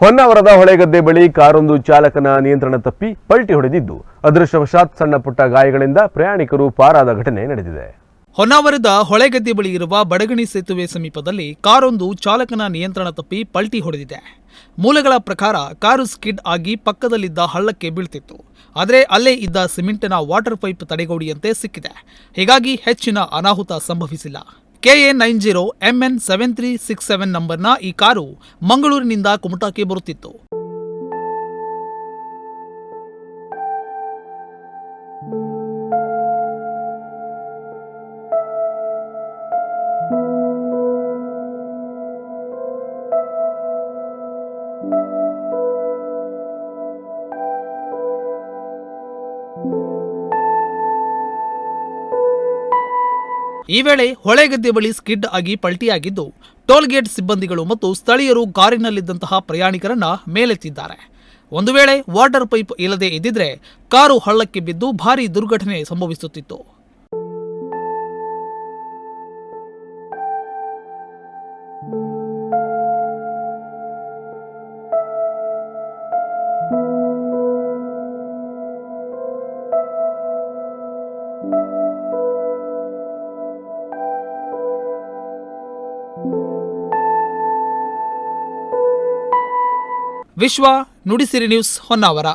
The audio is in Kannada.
ಹೊನ್ನಾವರದ ಹೊಳೆಗದ್ದೆ ಬಳಿ ಕಾರೊಂದು ಚಾಲಕನ ನಿಯಂತ್ರಣ ತಪ್ಪಿ ಪಲ್ಟಿ ಹೊಡೆದಿದ್ದು, ಅದೃಷ್ಟವಶಾತ್ ಸಣ್ಣ ಪುಟ್ಟ ಗಾಯಗಳಿಂದ ಪ್ರಯಾಣಿಕರು ಪಾರಾದ ಘಟನೆ ನಡೆದಿದೆ. ಹೊನ್ನಾವರದ ಹೊಳೆಗದ್ದೆ ಬಳಿ ಇರುವ ಬಡಗಣಿ ಸೇತುವೆ ಸಮೀಪದಲ್ಲಿ ಕಾರೊಂದು ಚಾಲಕನ ನಿಯಂತ್ರಣ ತಪ್ಪಿ ಪಲ್ಟಿ ಹೊಡೆದಿದೆ. ಮೂಲಗಳ ಪ್ರಕಾರ ಕಾರು ಸ್ಕಿಡ್ ಆಗಿ ಪಕ್ಕದಲ್ಲಿದ್ದ ಹಳ್ಳಕ್ಕೆ ಬೀಳ್ತಿತ್ತು. ಆದರೆ ಅಲ್ಲೇ ಇದ್ದ ಸಿಮೆಂಟಿನ ವಾಟರ್ ಪೈಪ್ ತಡೆಗೋಡಿಯಂತೆ ಸಿಕ್ಕಿದೆ. ಹೀಗಾಗಿ ಹೆಚ್ಚಿನ ಅನಾಹುತ ಸಂಭವಿಸಿಲ್ಲ. KA nine zero MN seven three six seven ನಂಬರ್ನ ಈ ಕಾರು ಮಂಗಳೂರಿನಿಂದ ಕುಮಟಾಕ್ಕೆ ಬರುತ್ತಿತ್ತು. ಈ ವೇಳೆ ಹೊಳೆಗದ್ದೆ ಬಳಿ ಸ್ಕಿಡ್ ಆಗಿ ಪಲ್ಟಿಯಾಗಿದ್ದು ಟೋಲ್ಗೇಟ್ ಸಿಬ್ಬಂದಿಗಳು ಮತ್ತು ಸ್ಥಳೀಯರು ಕಾರಿನಲ್ಲಿದ್ದಂತಹ ಪ್ರಯಾಣಿಕರನ್ನ ಮೇಲೆತ್ತಿದ್ದಾರೆ. ಒಂದು ವೇಳೆ ವಾಟರ್ ಪೈಪ್ ಇಲ್ಲದೆ ಇದ್ದಿದ್ರೆ ಕಾರು ಹಳ್ಳಕ್ಕೆ ಬಿದ್ದು ಭಾರಿ ದುರ್ಘಟನೆ ಸಂಭವಿಸುತ್ತಿತ್ತು. ವಿಶ್ವ ನುಡಿಸಿರಿ ನ್ಯೂಸ್ ಹೊನ್ನಾವರ.